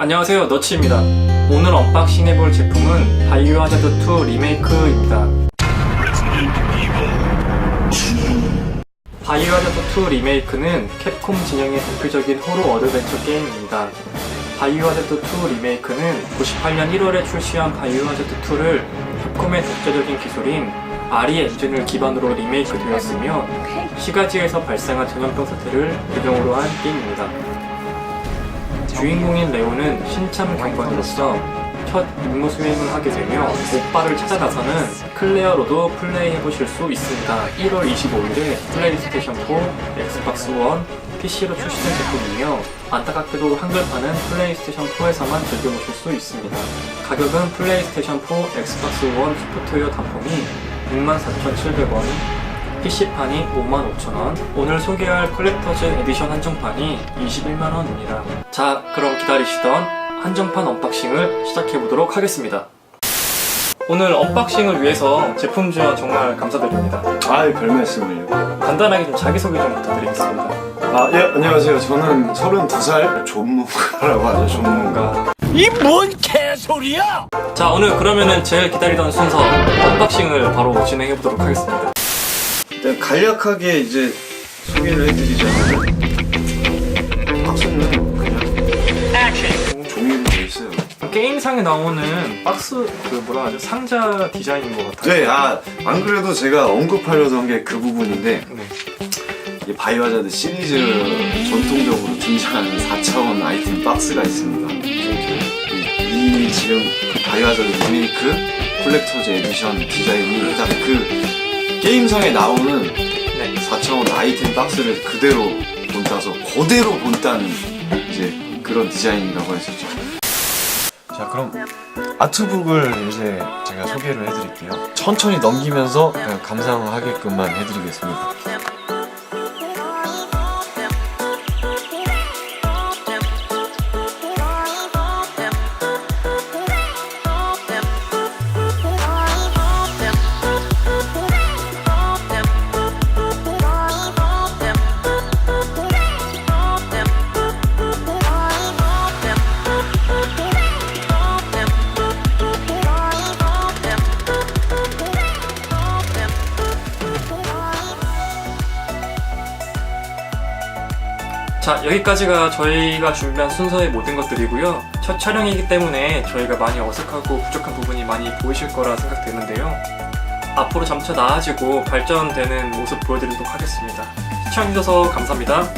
안녕하세요. 너치입니다. 오늘 언박싱 해볼 제품은 바이오 하자드 2 리메이크입니다. 바이오 하자드 2 리메이크는 캡콤 진영의 대표적인 호러 어드벤처 게임입니다. 바이오 하자드 2 리메이크는 98년 1월에 출시한 바이오 하자드 2를 캡콤의 독자적인 기술인 아리 엔진을 기반으로 리메이크 되었으며 시가지에서 발생한 전염병 사태를 배경으로 한 게임입니다. 주인공인 레오는 신참 경관으로서 첫 임무 수행을 하게 되며 오빠를 찾아 나서는 클레어로도 플레이해보실 수 있습니다. 1월 25일에 플레이스테이션 4, 엑스박스 1, PC로 출시된 제품이며 안타깝게도 한글판은 플레이스테이션 4에서만 즐겨보실 수 있습니다. 가격은 플레이스테이션 4, 엑스박스 1 소프트웨어 단품이 64,700원, PC판이 55,000원, 오늘 소개할 컬렉터즈 에디션 한정판이 21만원입니다. 자, 그럼 기다리시던 한정판 언박싱을 시작해보도록 하겠습니다. 오늘 언박싱을 위해서 제품 지원 정말 감사드립니다. 아이 별 말씀을요. 간단하게 좀 자기소개 좀 부탁드리겠습니다. 아 예 안녕하세요. 저는 32살 전문가라고 하죠 전문가. 자, 오늘 그러면은 제일 기다리던 순서 언박싱을 바로 진행해보도록 하겠습니다. 일단 간략하게 이제 소개를 해드리자면 박스는 그냥 종이로 돼 있어요. 게임상에 나오는 박스, 그 뭐라 하죠? 상자 디자인인 것 같아요. 네, 아, 안 그래도 제가 언급하려던 게그 부분인데, 네. 이 바이오하자드 시리즈 전통적으로 등장하는 4차원 아이템 박스가 있습니다. 이, 이 지금 그 바이오하자드 리메이크 콜렉터즈 에디션 디자인이 딱 그 게임상에 나오는 네. 4차원 아이템 박스를 그대로 본따서 그대로 본딴 이제 그런 디자인이라고 있죠. 자 그럼 아트북을 이제 제가 소개를 해드릴게요. 천천히 넘기면서 그냥 감상하게끔만 해드리겠습니다. 자, 여기까지가 저희가 준비한 순서의 모든 것들이고요. 첫 촬영이기 때문에 저희가 많이 어색하고 부족한 부분이 많이 보이실 거라 생각되는데요. 앞으로 점차 나아지고 발전되는 모습 보여드리도록 하겠습니다. 시청해주셔서 감사합니다.